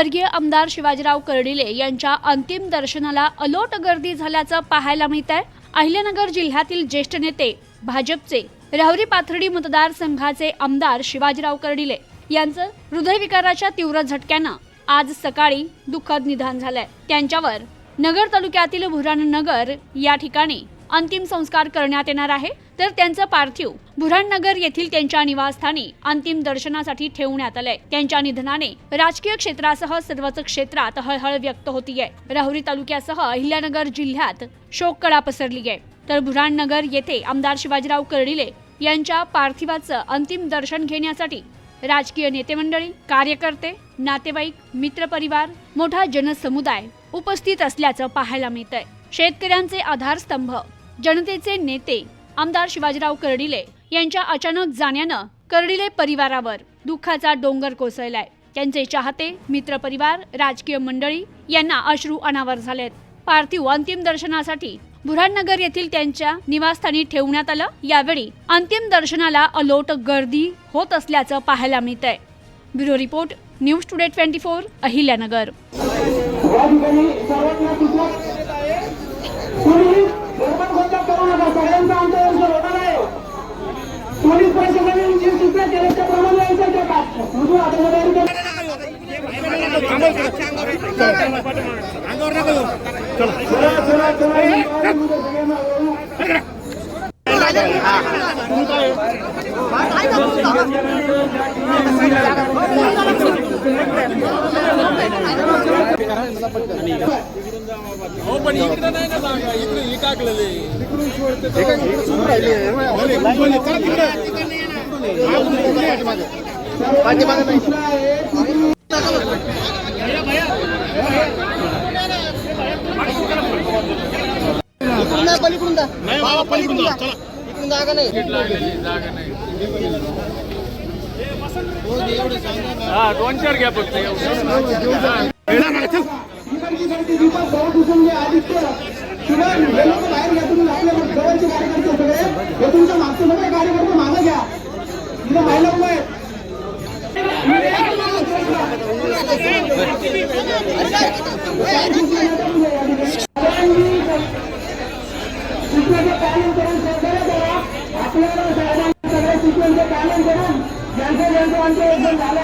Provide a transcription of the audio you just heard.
स्वर्गीय आमदार शिवाजीराव कर्डिले यांच्या अंतिम दर्शनाला अलोट गर्दी झाल्याचं पाहायला मिळत आहे अहिल्यानगर जिल्ह्यातील ज्येष्ठ नेते भाजपचे राहुरी पाथर्डी मतदारसंघाचे आमदार शिवाजीराव कर्डिले यांचं हृदयविकाराच्या तीव्र झटक्यानं आज सकाळी दुःखद निधन झालंय. त्यांच्यावर नगर तालुक्यातील भुराणनगर या ठिकाणी अंतिम संस्कार करण्यात येणार आहे. तर त्यांचं पार्थिव बुऱ्हाणनगर येथील त्यांच्या निवासस्थानी अंतिम दर्शनासाठी ठेवण्यात आलंय. त्यांच्या निधनाने राजकीय क्षेत्रासह सर्वच क्षेत्रात हळहळ व्यक्त होतीये. राहुरी तालुक्यासह अहिल्यानगर जिल्ह्यात शोककळा पसरली आहे तर बुऱ्हाणनगर येथे आमदार शिवाजीराव कर्डिले यांच्या पार्थिवाचं अंतिम दर्शन घेण्यासाठी राजकीय नेते मंडळी कार्यकर्ते नातेवाईक मित्रपरिवार मोठा जनसमुदाय उपस्थित असल्याचं पाहायला मिळतंय. शेतकऱ्यांचे आधारस्तंभ जनतेचे नेते आमदार शिवाजीराव कर्डिले यांच्या अचानक जाण्यानं कर्डिले परिवारावर दुःखाचा डोंगर कोसळलाय. त्यांचे चाहते मित्रपरिवार राजकीय मंडळी यांना अश्रू अनावर झालेत. पार्थिव अंतिम दर्शनासाठी बुऱ्हाणनगर येथील त्यांच्या निवासस्थानी ठेवण्यात आलं. यावेळी अंतिम दर्शनाला अलोट गर्दी होत असल्याचं पाहायला मिळतंय. Bureau report News Today twenty four Ahilyanagar. Police పరిశ్రమలను చూస్తే తెలిస్తే ప్రమాణం అయితే కాదు ముందు అతను ಓಪನ್ ಇದ್ರೆ नाही जागा टाकलेले पलीकडून जा. बाबा, पलीकडून जा. इकडून जागा नाही दोन चार घ्या फक्त विनंतीसाठी लोक बाहेर घ्या तुम्ही आपल्या जवळचे कार्यकर्ते सगळे. हे तुमच्या मागचे सगळे कार्यकर्ते मागे घ्या. महिला आहेत. आपल्याला सगळ्या सूचनांचं पालन करून ज्यांचं ज्यांचं आमचं एकदम झालं.